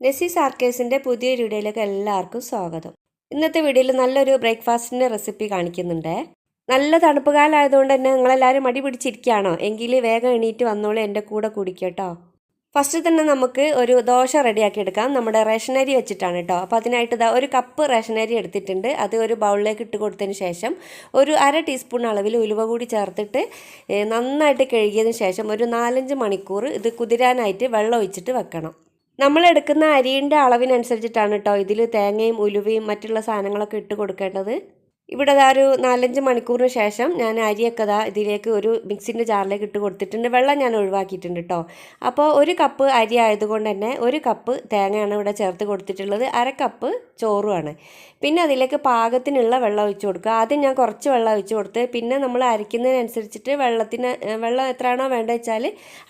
നെസീസ് ആർക്കേഴ്സിന്റെ പുതിയ വീഡിയോയിലേക്ക് എല്ലാവർക്കും സ്വാഗതം. ഇന്നത്തെ വീഡിയോയിൽ നല്ലൊരു ബ്രേക്ക്ഫാസ്റ്റിന്റെ റെസിപ്പി കാണിക്കുന്നുണ്ട്. നല്ല തണുപ്പ് കാലമായതുകൊണ്ട് തന്നെ നിങ്ങളെല്ലാവരും മടി പിടിച്ചിരിക്കുകയാണോ. എങ്കിൽ വേഗം എണീറ്റ് വന്നോളൂ എന്റെ കൂടെ കുടിക്കട്ടോ ഫസ്റ്റ് തന്നെ നമുക്ക് ഒരു ദോശ റെഡിയാക്കി എടുക്കാം. നമ്മുടെ റേഷനരി വെച്ചിട്ടാണ് കേട്ടോ അപ്പോൾ അതിനായിട്ട് ഇതാ ഒരു കപ്പ് റേഷനരി എടുത്തിട്ടുണ്ട്. അത് ഒരു ബൗളിലേക്ക് ഇട്ട് കൊടുത്തതിന് ശേഷം ഒരു അര ടീസ്പൂൺ അളവിൽ ഉലുവ കൂടി ചേർത്തിട്ട് നന്നായിട്ട് കഴുകിയതിന് ശേഷം ഒരു നാലഞ്ച് മണിക്കൂർ ഇത് കുതിരാനായിട്ട് വെള്ളം ഒഴിച്ചിട്ട് വെക്കണം. നമ്മൾ എടുക്കുന്ന അരിയുടെ അളവിനനുസരിച്ചിട്ടാണ് കേട്ടോ ഇതിൽ തേങ്ങയും ഉലുവയും മറ്റുള്ള സാധനങ്ങളൊക്കെ ഇട്ട് കൊടുക്കേണ്ടത്. ഇവിടെ അതാ ഒരു നാലഞ്ച് മണിക്കൂറിന് ശേഷം ഞാൻ അരിയൊക്കെ ദാ ഇതിലേക്ക് ഒരു മിക്സിന്റെ ജാറിലേക്ക് ഇട്ട് കൊടുത്തിട്ടുണ്ട്. വെള്ളം ഞാൻ ഒഴിവാക്കിയിട്ടുണ്ട് കേട്ടോ. അപ്പോൾ ഒരു കപ്പ് അരി ആയതുകൊണ്ട് തന്നെ ഒരു കപ്പ് തേങ്ങയാണ് ഇവിടെ ചേർത്ത് കൊടുത്തിട്ടുള്ളത്. അര കപ്പ് ചോറുമാണ് പിന്നെ അതിലേക്ക് പാകത്തിനുള്ള വെള്ളം ഒഴിച്ച് കൊടുക്കുക. ആദ്യം ഞാൻ കുറച്ച് വെള്ളം ഒഴിച്ച് കൊടുത്ത് പിന്നെ നമ്മൾ അരയ്ക്കുന്നതിനനുസരിച്ചിട്ട് വെള്ളത്തിന് വെള്ളം എത്രയാണോ വേണ്ടത് വെച്ചാൽ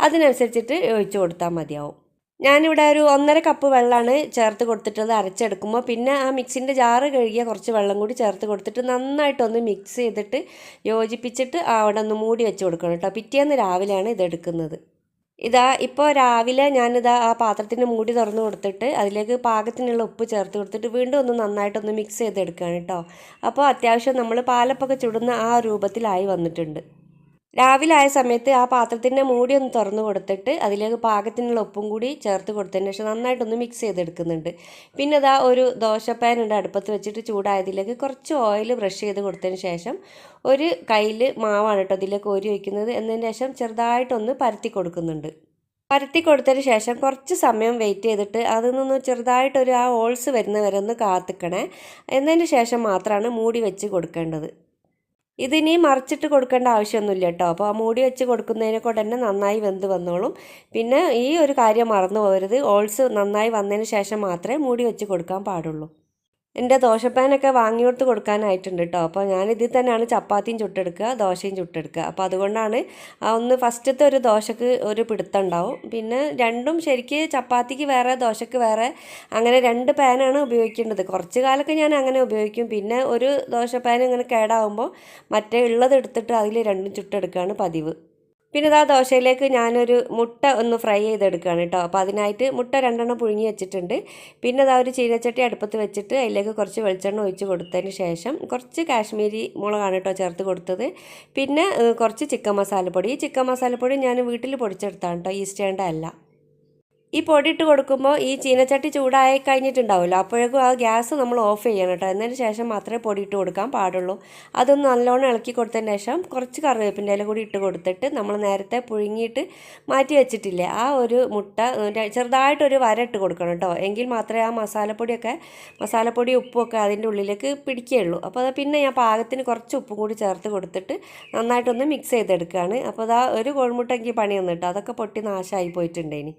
അതിനനുസരിച്ചിട്ട് ഒഴിച്ച് കൊടുത്താൽ മതിയാവും. ഞാനിവിടെ ഒരു ഒന്നര കപ്പ് വെള്ളമാണ് ചേർത്ത് കൊടുത്തിട്ടത് അരച്ചെടുക്കുമ്പോൾ. പിന്നെ ആ മിക്സിന്റെ ജാറ് കഴുകിയ കുറച്ച് വെള്ളം കൂടി ചേർത്ത് കൊടുത്തിട്ട് നന്നായിട്ടൊന്ന് മിക്സ് ചെയ്തിട്ട് യോജിപ്പിച്ചിട്ട് അവിടെ ഒന്ന് മൂടി വെച്ച് കൊടുക്കണം കേട്ടോ. പിറ്റേന്ന് രാവിലെയാണ് ഇതെടുക്കുന്നത് ഇതാ ഇപ്പോൾ രാവിലെ ഞാനിതാ ആ പാത്രത്തിന്റെ മൂടി തുറന്ന് കൊടുത്തിട്ട് അതിലേക്ക് പാകത്തിനുള്ള ഉപ്പ് ചേർത്ത് കൊടുത്തിട്ട് വീണ്ടും ഒന്ന് നന്നായിട്ടൊന്ന് മിക്സ് ചെയ്തെടുക്കുകയാണ് കേട്ടോ. അപ്പോൾ അത്യാവശ്യം നമ്മൾ പാലപ്പൊക്കെ ചുടുന്ന ആ രൂപത്തിലായി വന്നിട്ടുണ്ട്. രാവിലെ ആയ സമയത്ത് ആ പാത്രത്തിന്റെ മൂടി ഒന്ന് തുറന്നു കൊടുത്തിട്ട് അതിലേക്ക് പാകത്തിനുള്ള ഉപ്പും കൂടി ചേർത്ത് കൊടുത്തതിന് ശേഷം നന്നായിട്ടൊന്ന് മിക്സ് ചെയ്തെടുക്കുന്നുണ്ട്. പിന്നെ അതാ ഒരു ദോശപ്പാൻ ഉണ്ട് അടുപ്പത്ത് വെച്ചിട്ട് ചൂടായതിലേക്ക് കുറച്ച് ഓയിൽ ബ്രഷ് ചെയ്ത് കൊടുത്തതിന് ശേഷം ഒരു കയ്യിൽ മാവാണ് കേട്ടോ അതിലേക്ക് ഓരി വയ്ക്കുന്നത് എന്നതിന് ശേഷം ചെറുതായിട്ടൊന്ന് പരത്തി കൊടുക്കുന്നുണ്ട്. പരത്തി കൊടുത്തതിന് ശേഷം കുറച്ച് സമയം വെയിറ്റ് ചെയ്തിട്ട് അതിൽ നിന്ന് ചെറുതായിട്ടൊരു ആ ഓൾസ് വരുന്നവരെ ഒന്ന് കാത്തിക്കണേ. എന്നതിന് ശേഷം മാത്രമാണ് മൂടി വെച്ച് കൊടുക്കേണ്ടത്. ഇതിനി മറിച്ചിട്ട് കൊടുക്കേണ്ട ആവശ്യമൊന്നുമില്ല കേട്ടോ. അപ്പോൾ ആ മൂടി വെച്ച് കൊടുക്കുന്നതിനെ കൊണ്ട് തന്നെ നന്നായി വെന്ത് വന്നോളും. പിന്നെ ഈ ഒരു കാര്യം മറന്നു പോകരുത്. ഓൾസ് നന്നായി വന്നതിന് ശേഷം മാത്രമേ മൂടി വെച്ച് കൊടുക്കാൻ പാടുള്ളൂ. എന്റെ ദോശപ്പാനൊക്കെ വാങ്ങി കൊടുത്ത് കൊടുക്കാനായിട്ടുണ്ട് കേട്ടോ അപ്പോൾ ഞാൻ ഇതിൽ തന്നെയാണ് ചപ്പാത്തിയും ചുട്ടെടുക്കുക ദോശയും ചുട്ടെടുക്കുക. അപ്പോൾ അതുകൊണ്ടാണ് ഒന്ന് ഫസ്റ്റത്തെ ഒരു ദോശക്ക് ഒരു പിടുത്തം ഉണ്ടാവും. പിന്നെ രണ്ടും ശരിക്ക് ചപ്പാത്തിക്ക് വേറെ ദോശക്ക് വേറെ അങ്ങനെ രണ്ട് പാനാണ് ഉപയോഗിക്കേണ്ടത്. കുറച്ച് കാലമൊക്കെ ഞാൻ അങ്ങനെ ഉപയോഗിക്കും. പിന്നെ ഒരു ദോശ പാൻ ഇങ്ങനെ കേടാവുമ്പോൾ മറ്റേ ഉള്ളത് എടുത്തിട്ട് അതിൽ രണ്ടും ചുട്ടെടുക്കുകയാണ് പതിവ്. പിന്നെ ഇതാ ദോശയിലേക്ക് ഞാനൊരു മുട്ട ഒന്ന് ഫ്രൈ ചെയ്തെടുക്കുകയാണ് കേട്ടോ. അപ്പോൾ അതിനായിട്ട് മുട്ട രണ്ടെണ്ണം പുഴുങ്ങി വെച്ചിട്ടുണ്ട്. പിന്നെ ഇതാ ഒരു ചീനച്ചട്ടി അടുപ്പത്ത് വെച്ചിട്ട് അതിലേക്ക് കുറച്ച് വെളിച്ചെണ്ണ ഒഴിച്ച് കൊടുത്തതിന് ശേഷം കുറച്ച് കാശ്മീരി മുളകാണ് കേട്ടോ ചേർത്ത് കൊടുത്തത്. പിന്നെ കുറച്ച് ചിക്കൻ മസാലപ്പൊടി. ഈ ചിക്കൻ മസാലപ്പൊടി ഞാൻ വീട്ടിൽ പൊടിച്ചെടുത്താണ് കേട്ടോ ഈസ്റ്റേണ്ട അല്ല. ഈ പൊടി ഇട്ട് കൊടുക്കുമ്പോൾ ഈ ചീനച്ചട്ടി ചൂടായി കഴിഞ്ഞിട്ടുണ്ടാവുമല്ലോ. അപ്പോഴേക്കും ആ ഗ്യാസ് നമ്മൾ ഓഫ് ചെയ്യണം കേട്ടോ. എന്നതിന് ശേഷം മാത്രമേ പൊടി ഇട്ട് കൊടുക്കാൻ പാടുള്ളൂ. അതൊന്ന് നല്ലോണം ഇളക്കി കൊടുത്തതിന് ശേഷം കുറച്ച് കറിവേപ്പിന്റെ ഇല കൂടി ഇട്ട് കൊടുത്തിട്ട് നമ്മൾ നേരത്തെ പുഴുങ്ങിയിട്ട് മാറ്റി വെച്ചിട്ടില്ലേ? ആ ഒരു മുട്ട ചെറുതായിട്ടൊരു വര ഇട്ട് കൊടുക്കണം കേട്ടോ. എങ്കിൽ മാത്രമേ ആ മസാലപ്പൊടിയൊക്കെ മസാലപ്പൊടി ഉപ്പുമൊക്കെ അതിന്റെ ഉള്ളിലേക്ക് പിടിക്കുകയുള്ളൂ. അപ്പോൾ അത് പിന്നെ ഞാൻ പാകത്തിന് കുറച്ച് ഉപ്പും കൂടി ചേർത്ത് കൊടുത്തിട്ട് നന്നായിട്ടൊന്ന് മിക്സ് ചെയ്തെടുക്കുകയാണ്. അപ്പോൾ അതാ ഒരു കോഴിമുട്ട എനിക്ക് പണി വന്നിട്ടോ അതൊക്കെ പൊട്ടി നാശമായി പോയിട്ടുണ്ടേനി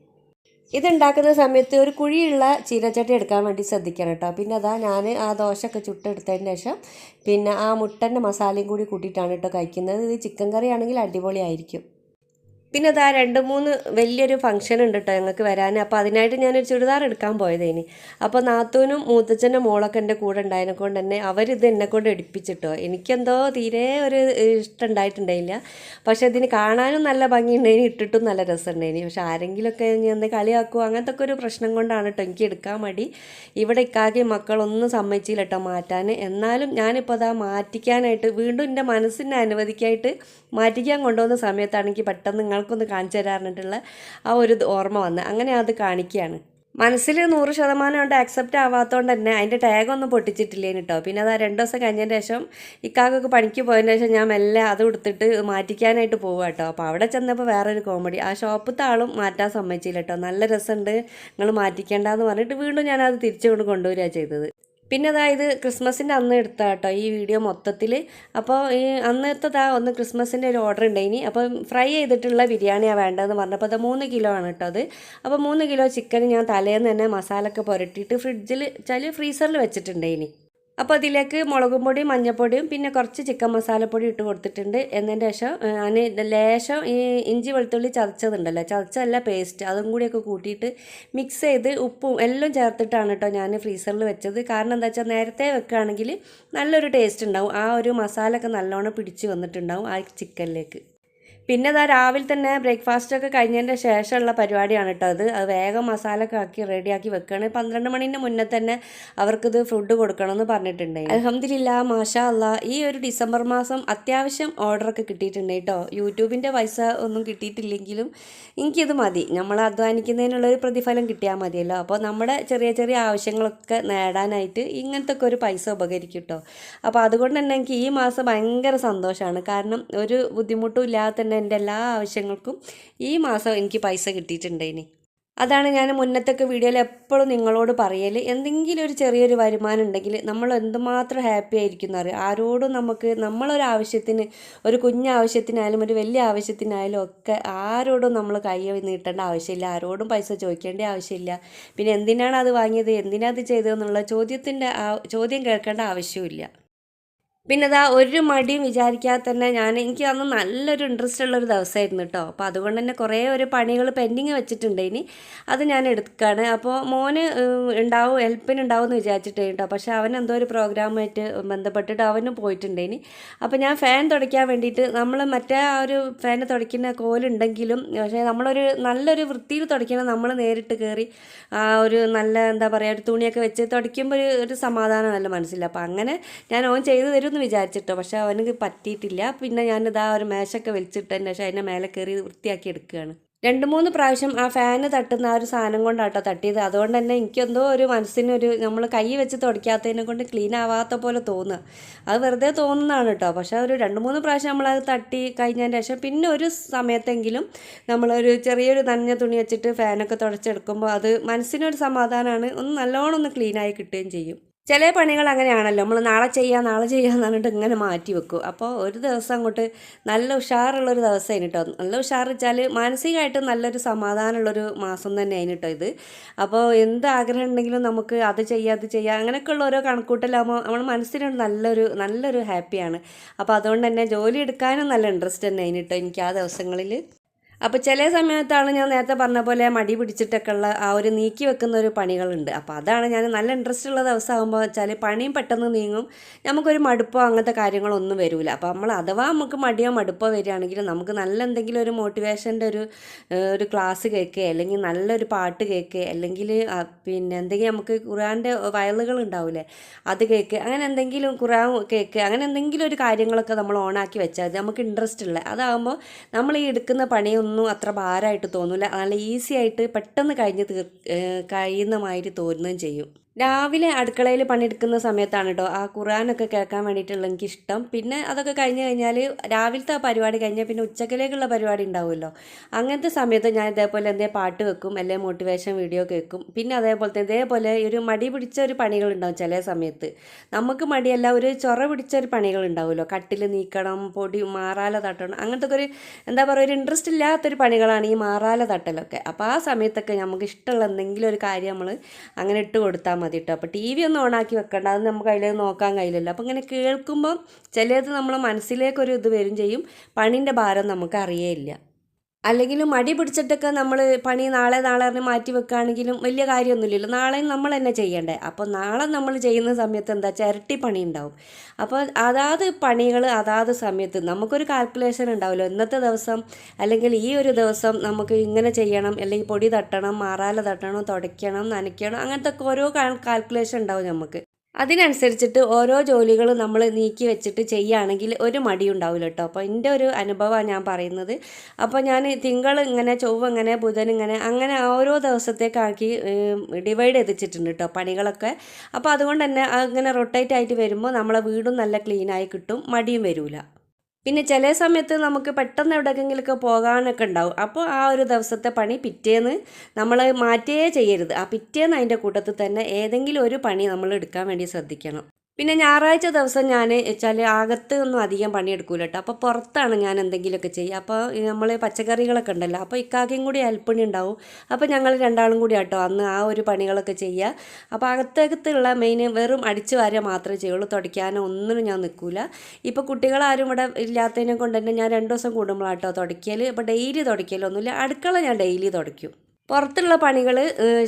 ഇതുണ്ടാക്കുന്ന സമയത്ത് ഒരു കുഴിയുള്ള ചീനച്ചട്ടി എടുക്കാൻ വേണ്ടി ശ്രദ്ധിക്കണം കേട്ടോ. പിന്നെ അതാ ഞാൻ ആ ദോശയൊക്കെ ചുട്ടെടുത്തതിന് ശേഷം പിന്നെ ആ മുട്ടന്റെ മസാലയും കൂടി കൂട്ടിയിട്ടാണ് കേട്ടോ കഴിക്കുന്നത്. ഇത് ചിക്കൻ കറി ആണെങ്കിൽ അടിപൊളിയായിരിക്കും. പിന്നെ അതാ രണ്ട് മൂന്ന് വലിയൊരു ഫംഗ്ഷൻ ഉണ്ട് കേട്ടോ ഞങ്ങൾക്ക് വരാൻ. അപ്പോൾ അതിനായിട്ട് ഞാനൊരു ചുരിദാർ എടുക്കാൻ പോയതേനി. അപ്പോൾ നാത്തൂനും മൂത്തച്ഛന്റെ മോളൊക്കെ എന്റെ കൂടെ ഉണ്ടായതിനെ കൊണ്ട് തന്നെ അവരിത് എന്നെ കൊണ്ട് എടുപ്പിച്ചിട്ടോ. എനിക്കെന്തോ തീരെ ഒരു ഇഷ്ടം ഉണ്ടായിട്ടുണ്ടായില്ല. പക്ഷെ ഇതിന് കാണാനും നല്ല ഭംഗിയുണ്ടായിനി ഇട്ടിട്ടും നല്ല രസമുണ്ടായിനി. പക്ഷെ ആരെങ്കിലുമൊക്കെ എന്ത് കളിയാക്കുമോ അങ്ങനത്തെ ഒക്കെ ഒരു പ്രശ്നം കൊണ്ടാണ് കേട്ടോ എനിക്ക് എടുക്കാൻ മടി. ഇവിടെ ഇക്കാക്കി മക്കളൊന്നും സമ്മതിച്ചില്ല കേട്ടോ മാറ്റാൻ. എന്നാലും ഞാനിപ്പോൾ അതാ മാറ്റിക്കാനായിട്ട് വീണ്ടും എന്റെ മനസ്സിനെ അനുവദിക്കായിട്ട് മാറ്റിക്കാൻ കൊണ്ടുവന്ന സമയത്താണെങ്കിൽ പെട്ടെന്ന് നിങ്ങൾക്കൊന്ന് കാണിച്ചു തരാറിട്ടുള്ള ആ ഒരു ഓർമ്മ വന്ന് അങ്ങനെ അത് കാണിക്കുകയാണ്. മനസ്സിൽ നൂറ് ശതമാനം കൊണ്ട് അക്സെപ്റ്റ് ആവാത്തതുകൊണ്ട് തന്നെ അതിന്റെ ടാഗൊന്നും പൊട്ടിച്ചിട്ടില്ലേന് കേട്ടോ പിന്നെ അത് ആ രണ്ട് ദിവസം കഴിഞ്ഞതിന് ശേഷം ഇക്കാക്കൊക്കെ പണിക്ക് പോയതിന് ശേഷം ഞാൻ മെല്ലെ അത് കൊടുത്തിട്ട് മാറ്റിക്കാനായിട്ട് പോവുക കേട്ടോ അപ്പോൾ അവിടെ ചെന്നപ്പോൾ വേറൊരു കോമഡി ആ ഷോപ്പത്തെ ആളും മാറ്റാൻ സമ്മതിച്ചില്ല കേട്ടോ നല്ല രസമുണ്ട് നിങ്ങൾ മാറ്റിക്കേണ്ടെന്ന് പറഞ്ഞിട്ട് വീണ്ടും ഞാനത് അത് തിരിച്ചുകൊണ്ട് കൊണ്ടുവരിക ചെയ്തത്. പിന്നെ അതായത് ക്രിസ്മസിന്റെ അന്ന് എടുത്ത കേട്ടോ ഈ വീഡിയോ മൊത്തത്തിൽ അപ്പോൾ ഈ അന്നത്തേതാ ഒന്ന് ക്രിസ്മസിന്റെ ഒരു ഓർഡർ ഉണ്ടായിനി അപ്പോൾ ഫ്രൈ ചെയ്തിട്ടുള്ള ബിരിയാണിയാണ് വേണ്ടതെന്ന് പറഞ്ഞപ്പോൾ അത് മൂന്ന് കിലോ ആണ് കേട്ടോ അത്. അപ്പോൾ മൂന്ന് കിലോ ചിക്കൻ ഞാൻ തലേന്ന് തന്നെ മസാലൊക്കെ പുരട്ടിയിട്ട് ഫ്രിഡ്ജിൽ വെച്ചാൽ ഫ്രീസറിൽ വെച്ചിട്ടുണ്ടായിനി. അപ്പോൾ അതിലേക്ക് മുളകും പൊടിയും മഞ്ഞൾപ്പൊടിയും പിന്നെ കുറച്ച് ചിക്കൻ മസാലപ്പൊടി ഇട്ട് കൊടുത്തിട്ടുണ്ട്. എന്നതിന്റെ ശേഷം ഞാൻ ലേശം ഈ ഇഞ്ചി വെളുത്തുള്ളി ചതച്ചതുണ്ടല്ലോ ചതച്ചല്ല പേസ്റ്റ് അതും കൂടിയൊക്കെ കൂട്ടിയിട്ട് മിക്സ് ചെയ്ത് ഉപ്പും എല്ലാം ചേർത്തിട്ടാണ് കേട്ടോ ഞാൻ ഫ്രീസറിൽ വെച്ചത്. കാരണം എന്താ വെച്ചാൽ നേരത്തെ വെക്കുകയാണെങ്കിൽ നല്ലൊരു ടേസ്റ്റ് ഉണ്ടാവും. ആ ഒരു മസാലൊക്കെ നല്ലോണം പിടിച്ച് വന്നിട്ടുണ്ടാവും ആ ചിക്കനിലേക്ക് പിന്നെ ഇതാ രാവിലെ തന്നെ ബ്രേക്ക്ഫാസ്റ്റ് ഒക്കെ കഴിഞ്ഞതിന്റെ ശേഷമുള്ള പരിപാടിയാണ് കേട്ടോ അത്. അത് വേഗം മസാല ഒക്കെ ആക്കി റെഡിയാക്കി വെക്കുകയാണ് പന്ത്രണ്ട് മണിന്റെ മുന്നേ തന്നെ അവർക്കിത് ഫുഡ് കൊടുക്കണമെന്ന് പറഞ്ഞിട്ടുണ്ട് അലഹമ്മദില്ല മാഷാ അല്ല ഈ ഒരു ഡിസംബർ മാസം അത്യാവശ്യം ഓർഡറൊക്കെ കിട്ടിയിട്ടുണ്ട് കേട്ടോ യൂട്യൂബിന്റെ പൈസ ഒന്നും കിട്ടിയിട്ടില്ലെങ്കിലും എനിക്കിത് മതി. നമ്മൾ അധ്വാനിക്കുന്നതിനുള്ളൊരു പ്രതിഫലം കിട്ടിയാൽ മതിയല്ലോ. അപ്പോൾ നമ്മുടെ ചെറിയ ചെറിയ ആവശ്യങ്ങളൊക്കെ നേടാനായിട്ട് ഇങ്ങനത്തെ ഒക്കെ ഒരു പൈസ ഉപകരിക്കും കേട്ടോ അപ്പോൾ അതുകൊണ്ട് തന്നെ എനിക്ക് ഈ മാസം ഭയങ്കര സന്തോഷമാണ് കാരണം ഒരു ബുദ്ധിമുട്ടും ഇല്ലാതെ തന്നെ എന്റെ എല്ലാ ആവശ്യങ്ങൾക്കും ഈ മാസം എനിക്ക് പൈസ കിട്ടിയിട്ടുണ്ട് ഇനി അതാണ് ഞാൻ മുന്നത്തൊക്കെ വീഡിയോയിൽ എപ്പോഴും നിങ്ങളോട് പറയൽ എന്തെങ്കിലും ഒരു ചെറിയൊരു വരുമാനം ഉണ്ടെങ്കിൽ നമ്മൾ എന്തുമാത്രം ഹാപ്പി ആയിരിക്കും എന്നറിയാം ആരോടും നമുക്ക് നമ്മളൊരു ആവശ്യത്തിന് ഒരു കുഞ്ഞാവശ്യത്തിനായാലും ഒരു വലിയ ആവശ്യത്തിനായാലും ഒക്കെ ആരോടും നമ്മൾ കൈ നീട്ടേണ്ട ആവശ്യമില്ല. ആരോടും പൈസ ചോദിക്കേണ്ട ആവശ്യമില്ല. പിന്നെ എന്തിനാണ് അത് വാങ്ങിയത്? എന്തിനാണ് അത് ചെയ്തതെന്നുള്ള ചോദ്യത്തിന്റെ ചോദ്യം കേൾക്കേണ്ട ആവശ്യമില്ല പിന്നെ ഒരു മടിയും വിചാരിക്കാതെ തന്നെ ഞാൻ എനിക്ക് അന്ന് നല്ലൊരു ഇൻട്രസ്റ്റ് ഉള്ളൊരു ദിവസമായിരുന്നു കേട്ടോ അപ്പോൾ അതുകൊണ്ട് തന്നെ കുറേ ഒരു പണികൾ പെൻഡിങ് വെച്ചിട്ടുണ്ട് ഇനി അത് ഞാൻ എടുക്കുകയാണ് അപ്പോൾ മോന് ഉണ്ടാവും ഹെൽപ്പിന് ഉണ്ടാവും എന്ന് വിചാരിച്ചിട്ടേ കേട്ടോ പക്ഷേ അവൻ എന്തോ ഒരു പ്രോഗ്രാമായിട്ട് ബന്ധപ്പെട്ടിട്ട് അവനും പോയിട്ടുണ്ട് ഇനി. അപ്പോൾ ഞാൻ ഫാൻ തുടയ്ക്കാൻ വേണ്ടിയിട്ട് നമ്മൾ മറ്റേ ആ ഒരു ഫാൻ തുടയ്ക്കുന്ന കോലുണ്ടെങ്കിലും പക്ഷേ നമ്മളൊരു നല്ലൊരു വൃത്തിയിൽ തുടയ്ക്കണം നമ്മൾ നേരിട്ട് കയറി ആ ഒരു നല്ല എന്താ പറയുക ഒരു തുണിയൊക്കെ വെച്ച് തുടയ്ക്കുമ്പോൾ ഒരു ഒരു സമാധാനമല്ല മനസ്സില്ല അപ്പോൾ അങ്ങനെ ഞാൻ ഓൻ ചെയ്തു തരുമെന്ന് വിചാരിച്ചിട്ടോ. പക്ഷെ അവനക്ക് പറ്റിയിട്ടില്ല. പിന്നെ ഞാനിതാ ഒരു മേശൊക്കെ വലിച്ചിട്ടതിന് ശേഷം അതിന്റെ മേലെ കയറി വൃത്തിയാക്കി എടുക്കുകയാണ്. രണ്ട് മൂന്ന് പ്രാവശ്യം ആ ഫാന് തട്ടുന്ന ആ ഒരു സാധനം കൊണ്ടാട്ടോ തട്ടിയത്. അതുകൊണ്ട് തന്നെ എനിക്കെന്തോ ഒരു മനസ്സിനൊരു നമ്മൾ കൈ വെച്ച് തുടയ്ക്കാത്തതിനെ കൊണ്ട് ക്ലീൻ ആവാത്ത പോലെ തോന്നുക. അത് വെറുതെ തോന്നുന്നതാണ് കേട്ടോ പക്ഷേ ഒരു രണ്ട് മൂന്ന് പ്രാവശ്യം നമ്മളത് തട്ടി കഴിഞ്ഞതിന് ശേഷം പിന്നെ ഒരു സമയത്തെങ്കിലും നമ്മളൊരു ചെറിയൊരു നനഞ്ഞ തുണി വെച്ചിട്ട് ഫാനൊക്കെ തുടച്ചെടുക്കുമ്പോൾ അത് മനസ്സിനൊരു സമാധാനമാണ് ഒന്ന് നല്ലോണം ഒന്ന് ക്ലീനായി കിട്ടുകയും ചെയ്യും. ചില പണികൾ അങ്ങനെയാണല്ലോ. നമ്മൾ നാളെ ചെയ്യാം നാളെ ചെയ്യാന്ന് പറഞ്ഞിട്ട് ഇങ്ങനെ മാറ്റി വെക്കും. അപ്പോൾ ഒരു ദിവസം അങ്ങോട്ട് നല്ല ഉഷാറുള്ളൊരു ദിവസം അതിനിട്ടോ നല്ല ഉഷാർ വെച്ചാൽ മാനസികമായിട്ട് നല്ലൊരു സമാധാനമുള്ളൊരു മാസം തന്നെ അതിനിട്ടോ ഇത്. അപ്പോൾ എന്ത് ആഗ്രഹം ഉണ്ടെങ്കിലും നമുക്ക് അത് ചെയ്യാം അത് ചെയ്യാം അങ്ങനെയൊക്കെയുള്ള ഓരോ കണക്കൂട്ടലാകുമ്പോൾ നമ്മൾ മനസ്സിന് നല്ലൊരു നല്ലൊരു ഹാപ്പിയാണ്. അപ്പോൾ അതുകൊണ്ട് തന്നെ ജോലി എടുക്കാനും നല്ല ഇൻട്രസ്റ്റ് തന്നെ അതിനിട്ടോ എനിക്ക് ആ ദിവസങ്ങളിൽ അപ്പോൾ ചില സമയത്താണ് ഞാൻ നേരത്തെ പറഞ്ഞ പോലെ മടി പിടിച്ചിട്ടൊക്കെ ഉള്ള ആ ഒരു നീക്കി വെക്കുന്ന ഒരു പണികളുണ്ട്. അപ്പോൾ അതാണ് ഞാൻ നല്ല ഇൻട്രസ്റ്റ് ഉള്ള ദിവസം ആകുമ്പോൾ വെച്ചാൽ പണിയും പെട്ടെന്ന് നീങ്ങും. നമുക്കൊരു മടുപ്പോ അങ്ങനത്തെ കാര്യങ്ങളൊന്നും വരില്ല അപ്പോൾ നമ്മൾ അഥവാ നമുക്ക് മടിയോ മടുപ്പോ വരികയാണെങ്കിൽ നമുക്ക് നല്ല എന്തെങ്കിലും ഒരു മോട്ടിവേഷന്റെ ഒരു ഒരു ക്ലാസ് കേൾക്കുക അല്ലെങ്കിൽ നല്ലൊരു പാട്ട് കേൾക്കുക അല്ലെങ്കിൽ പിന്നെ എന്തെങ്കിലും നമുക്ക് ഖുറാന്റെ വയലുകൾ ഉണ്ടാവില്ലേ അത് കേൾക്കുക അങ്ങനെ എന്തെങ്കിലും ഖുറാൻ കേൾക്കുക അങ്ങനെ എന്തെങ്കിലും ഒരു കാര്യങ്ങളൊക്കെ നമ്മൾ ഓണാക്കി വെച്ചാൽ നമുക്ക് ഇൻട്രസ്റ്റ് ഉള്ളത് അതാകുമ്പോൾ നമ്മൾ ഈ എടുക്കുന്ന പണിയൊന്നും അത്ര ഭാരമായിട്ട് തോന്നില്ല നല്ല ഈസി ആയിട്ട് പെട്ടെന്ന് കഴിഞ്ഞ് തീർ കഴിയുന്ന മാതിരി തോന്നുകയും ചെയ്യും. രാവിലെ അടുക്കളയിൽ പണിയെടുക്കുന്ന സമയത്താണ് കേട്ടോ ആ ഖുറാനൊക്കെ കേൾക്കാൻ വേണ്ടിയിട്ടുള്ള എനിക്കിഷ്ടം. പിന്നെ അതൊക്കെ കഴിഞ്ഞ് കഴിഞ്ഞാൽ രാവിലത്തെ ആ പരിപാടി കഴിഞ്ഞാൽ പിന്നെ ഉച്ചക്കലേക്കുള്ള പരിപാടി ഉണ്ടാവുമല്ലോ. അങ്ങനത്തെ സമയത്ത് ഞാൻ ഇതേപോലെ എന്തേ പാട്ട് വെക്കും അല്ലെങ്കിൽ മോട്ടിവേഷൻ വീഡിയോ കേൾക്കും പിന്നെ അതേപോലെ തന്നെ ഇതേപോലെ ഒരു മടി പിടിച്ച ഒരു പണികൾ പണികളുണ്ടാവും ചില സമയത്ത്. നമുക്ക് മടിയല്ല ഒരു ചൊറ പിടിച്ച ഒരു പണികൾ ഉണ്ടാവുമല്ലോ. കട്ടിൽ നീക്കണം പൊടി മാറാല തട്ടണം അങ്ങനത്തെ ഒരു എന്താ പറയുക ഒരു ഇൻട്രസ്റ്റ് ഇല്ലാത്തൊരു പണികളാണ് ഈ മാറാല തട്ടലൊക്കെ. അപ്പോൾ ആ സമയത്തൊക്കെ നമുക്ക് ഇഷ്ടമുള്ള എന്തെങ്കിലും ഒരു കാര്യം നമ്മൾ അങ്ങനെ ഇട്ട് കൊടുത്താൽ മതി. കേട്ടോ അപ്പോൾ ടി വി ഒന്നും ഓണാക്കി വെക്കണ്ട. അത് നമുക്ക് അതിൽ നോക്കാൻ കഴിയില്ലല്ലോ. അപ്പോൾ ഇങ്ങനെ കേൾക്കുമ്പം ചിലത് നമ്മളെ മനസ്സിലേക്കൊരു ഇത് വരും ചെയ്യും. പണിന്റെ ഭാരം നമുക്ക് അറിയേയില്ല. അല്ലെങ്കിൽ മടി പിടിച്ചിട്ടൊക്കെ നമ്മൾ പണി നാളെ നാളെ പറഞ്ഞ് മാറ്റി വെക്കുകയാണെങ്കിലും വലിയ കാര്യമൊന്നുമില്ലല്ലോ. നാളെയും നമ്മൾ തന്നെ ചെയ്യണ്ടേ. അപ്പോൾ നാളെ നമ്മൾ ചെയ്യുന്ന സമയത്ത് എന്താ? ചിരട്ടി പണി ഉണ്ടാവും. അപ്പോൾ അതാത് പണികൾ അതാത് സമയത്ത് നമുക്കൊരു കാൽക്കുലേഷൻ ഉണ്ടാവുമല്ലോ. ഇന്നത്തെ ദിവസം അല്ലെങ്കിൽ ഈ ഒരു ദിവസം നമുക്ക് ഇങ്ങനെ ചെയ്യണം അല്ലെങ്കിൽ പൊടി തട്ടണം മാറാല തട്ടണം തുടയ്ക്കണം നനയ്ക്കണം അങ്ങനത്തെ ഓരോ കാൽക്കുലേഷൻ ഉണ്ടാവും നമുക്ക്. അതിനനുസരിച്ചിട്ട് ഓരോ ജോലികളും നമ്മൾ നീക്കി വെച്ചിട്ട് ചെയ്യുകയാണെങ്കിൽ ഒരു മടി ഉണ്ടാവില്ല കേട്ടോ. അപ്പോൾ എന്റെ ഒരു അനുഭവമാണ് ഞാൻ പറയുന്നത്. അപ്പോൾ ഞാൻ തിങ്കൾ ഇങ്ങനെ ചൊവ്വ ഇങ്ങനെ ബുധൻ ഇങ്ങനെ അങ്ങനെ ഓരോ ദിവസത്തേക്കാക്കി ഡിവൈഡ് ചെയ്തിട്ടുണ്ട് കേട്ടോ പണികളൊക്കെ. അപ്പോൾ അതുകൊണ്ട് തന്നെ അങ്ങനെ റൊട്ടേറ്റ് ആയിട്ട് വരുമ്പോൾ നമ്മളെ വീടും നല്ല ക്ലീനായി കിട്ടും മടിയും വരില്ല. പിന്നെ ചില സമയത്ത് നമുക്ക് പെട്ടെന്ന് എവിടെയെങ്കിലുമൊക്കെ പോകാനൊക്കെ ഉണ്ടാവും. അപ്പോൾ ആ ഒരു ദിവസത്തെ പണി പിറ്റേന്ന് നമ്മൾ മാറ്റേ ചെയ്യരുത്. ആ പിറ്റേന്ന് അതിന്റെ കൂട്ടത്തിൽ തന്നെ ഏതെങ്കിലും ഒരു പണി നമ്മൾ എടുക്കാൻ വേണ്ടി ശ്രദ്ധിക്കണം. പിന്നെ ഞായറാഴ്ച ദിവസം ഞാൻ വെച്ചാൽ അകത്ത് ഒന്നും അധികം പണിയെടുക്കൂല കേട്ടോ അപ്പോൾ പുറത്താണ് ഞാൻ എന്തെങ്കിലുമൊക്കെ ചെയ്യുക അപ്പോൾ നമ്മൾ പച്ചക്കറികളൊക്കെ ഉണ്ടല്ലോ അപ്പോൾ ഇക്കാക്കയും കൂടി അൽപ്പണി ഉണ്ടാവും. അപ്പോൾ ഞങ്ങൾ രണ്ടാളും കൂടി ആട്ടോ അന്ന് ആ ഒരു പണികളൊക്കെ ചെയ്യുക അപ്പോൾ അകത്തകത്തുള്ള മെയിൻ വെറും അടിച്ചു വാരുക മാത്രമേ ചെയ്യുള്ളൂ. തുടയ്ക്കാനോ ഒന്നിനും ഞാൻ നിൽക്കൂല ഇപ്പോൾ കുട്ടികളാരും ഇവിടെ ഇല്ലാത്തതിനെ കൊണ്ട് തന്നെ ഞാൻ രണ്ട് ദിവസം കൂടുമ്പോഴാട്ടോ തുടയ്ക്കൽ അപ്പോൾ ഡെയിലി തുടയ്ക്കലൊന്നുമില്ല. അടുക്കള ഞാൻ ഡെയിലി തുടയ്ക്കും. പുറത്തുള്ള പണികൾ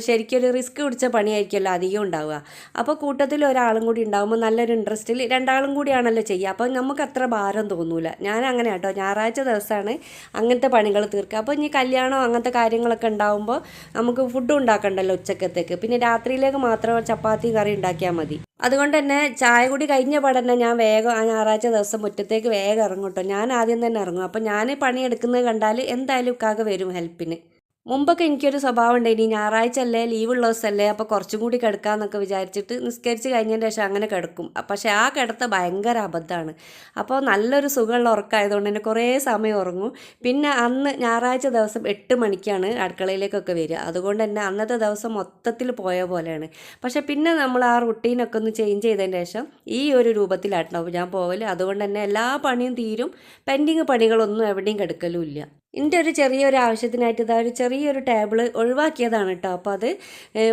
ശരിക്കും ഒരു റിസ്ക് പിടിച്ച പണിയായിരിക്കുമല്ലോ അധികം ഉണ്ടാവുക. അപ്പോൾ കൂട്ടത്തിൽ ഒരാളും കൂടി ഉണ്ടാകുമ്പോൾ നല്ലൊരു ഇൻട്രസ്റ്റിൽ രണ്ടാളും കൂടിയാണല്ലോ ചെയ്യുക. അപ്പോൾ നമുക്ക് അത്ര ഭാരം തോന്നൂല. ഞാൻ അങ്ങനെ കേട്ടോ. ഞായറാഴ്ച ദിവസമാണ് അങ്ങനത്തെ പണികൾ തീർക്കുക. അപ്പോൾ ഇനി കല്യാണം അങ്ങനത്തെ കാര്യങ്ങളൊക്കെ ഉണ്ടാകുമ്പോൾ നമുക്ക് ഫുഡ് ഉണ്ടാക്കണ്ടല്ലോ ഉച്ചക്കത്തേക്ക്. പിന്നെ രാത്രിയിലേക്ക് മാത്രം ചപ്പാത്തി കറി ഉണ്ടാക്കിയാൽ മതി. അതുകൊണ്ട് തന്നെ ചായ കൂടി കഴിഞ്ഞ പാടന്നെ ഞാൻ വേഗം ആ ഞായറാഴ്ച ദിവസം മുറ്റത്തേക്ക് വേഗം ഇറങ്ങും കേട്ടോ. ഞാൻ ആദ്യം തന്നെ ഇറങ്ങും. അപ്പോൾ ഞാൻ പണിയെടുക്കുന്നത് കണ്ടാൽ എന്തായാലും ഉക്കാകെ വരും ഹെൽപ്പിന്. മുമ്പൊക്കെ എനിക്കൊരു സ്വഭാവം ഉണ്ടായിനി ഞായറാഴ്ച അല്ലേ ലീവുള്ള ദിവസമല്ലേ അപ്പോൾ കുറച്ചും കൂടി കിടക്കാമെന്നൊക്കെ വിചാരിച്ചിട്ട് നിസ്കരിച്ച് കഴിഞ്ഞതിന് ശേഷം അങ്ങനെ കിടക്കും. പക്ഷേ ആ കിടത്ത ഭയങ്കര അബദ്ധമാണ്. അപ്പോൾ നല്ലൊരു സുഖമുള്ള ഉറക്കമായതുകൊണ്ട് തന്നെ കുറേ സമയം ഉറങ്ങും. പിന്നെ അന്ന് ഞായറാഴ്ച ദിവസം എട്ട് മണിക്കാണ് അടുക്കളയിലേക്കൊക്കെ വരിക. അതുകൊണ്ട് തന്നെ അന്നത്തെ ദിവസം മൊത്തത്തിൽ പോയ പോലെയാണ്. പക്ഷേ പിന്നെ നമ്മൾ ആ റുട്ടീനൊക്കെ ഒന്ന് ചേഞ്ച് ചെയ്തതിന് ശേഷം ഈ ഒരു രൂപത്തിലാട്ടോ ഞാൻ പോകൽ അതുകൊണ്ട് തന്നെ എല്ലാ പണിയും തീരും. പെൻഡിങ് പണികളൊന്നും എവിടെയും കിടക്കലും ഇല്ല. എന്റെ ഒരു ചെറിയൊരു ആവശ്യത്തിനായിട്ട് ഇതാ ഒരു ചെറിയൊരു ടേബിൾ ഒഴിവാക്കിയതാണ് കേട്ടോ. അപ്പോൾ അത്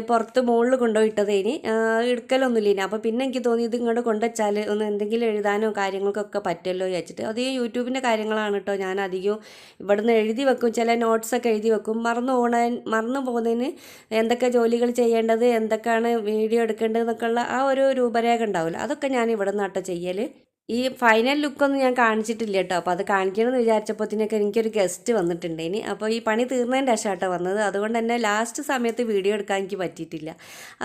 പുറത്ത് മുകളിൽ കൊണ്ടുപോയിട്ടത് ഇനി എടുക്കലൊന്നുമില്ല ഇനി. അപ്പോൾ പിന്നെ എനിക്ക് തോന്നി ഇത് ഇങ്ങോട്ട് കൊണ്ടുവച്ചാൽ ഒന്ന് എന്തെങ്കിലും എഴുതാനോ കാര്യങ്ങൾക്കൊക്കെ പറ്റുമല്ലോ വിചാരിച്ചിട്ട്. അത് ഈ യൂട്യൂബിന്റെ കാര്യങ്ങളാണ് കേട്ടോ. ഞാൻ അധികവും ഇവിടുന്ന് എഴുതി വെക്കും ചില നോട്ട്സൊക്കെ എഴുതി വെക്കും. മറന്നു പോകാൻ മറന്നു പോകുന്നതിന് എന്തൊക്കെ ജോലികൾ ചെയ്യേണ്ടത് എന്തൊക്കെയാണ് വീഡിയോ എടുക്കേണ്ടത് എന്നൊക്കെയുള്ള ആ ഒരു രൂപരേഖ ഉണ്ടാവില്ല. അതൊക്കെ ഞാൻ ഇവിടെ നിന്നാട്ടോ ചെയ്യൽ ഈ ഫൈനൽ ലുക്കൊന്നും ഞാൻ കാണിച്ചിട്ടില്ല കേട്ടോ. അപ്പോൾ അത് കാണിക്കണമെന്ന് വിചാരിച്ചപ്പോഴത്തേനൊക്കെ എനിക്കൊരു ഗസ്റ്റ് വന്നിട്ടുണ്ട് ഇനി. അപ്പോൾ ഈ പണി തീർന്നതിന്റെ ശേഷം കേട്ടോ വന്നത്. അതുകൊണ്ട് തന്നെ ലാസ്റ്റ് സമയത്ത് വീഡിയോ എടുക്കാൻ എനിക്ക് പറ്റിയിട്ടില്ല.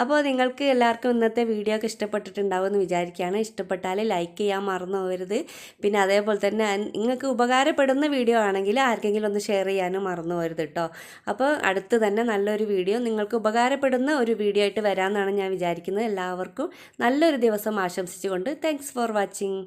അപ്പോൾ നിങ്ങൾക്ക് എല്ലാവർക്കും ഇന്നത്തെ വീഡിയോ ഒക്കെ ഇഷ്ടപ്പെട്ടിട്ടുണ്ടാവുമെന്ന് വിചാരിക്കുകയാണ്. ഇഷ്ടപ്പെട്ടാൽ ലൈക്ക് ചെയ്യാൻ മറന്നു പോകരുത്. പിന്നെ അതേപോലെ തന്നെ നിങ്ങൾക്ക് ഉപകാരപ്പെടുന്ന വീഡിയോ ആണെങ്കിൽ ആർക്കെങ്കിലും ഒന്ന് ഷെയർ ചെയ്യാനും മറന്നു പോകരുത് കേട്ടോ. അപ്പോൾ അടുത്ത് തന്നെ നല്ലൊരു വീഡിയോ നിങ്ങൾക്ക് ഉപകാരപ്പെടുന്ന ഒരു വീഡിയോ ആയിട്ട് വരാമെന്നാണ് ഞാൻ വിചാരിക്കുന്നത്. എല്ലാവർക്കും നല്ലൊരു ദിവസം ആശംസിച്ചുകൊണ്ട് താങ്ക്സ് ഫോർ വാച്ചിങ്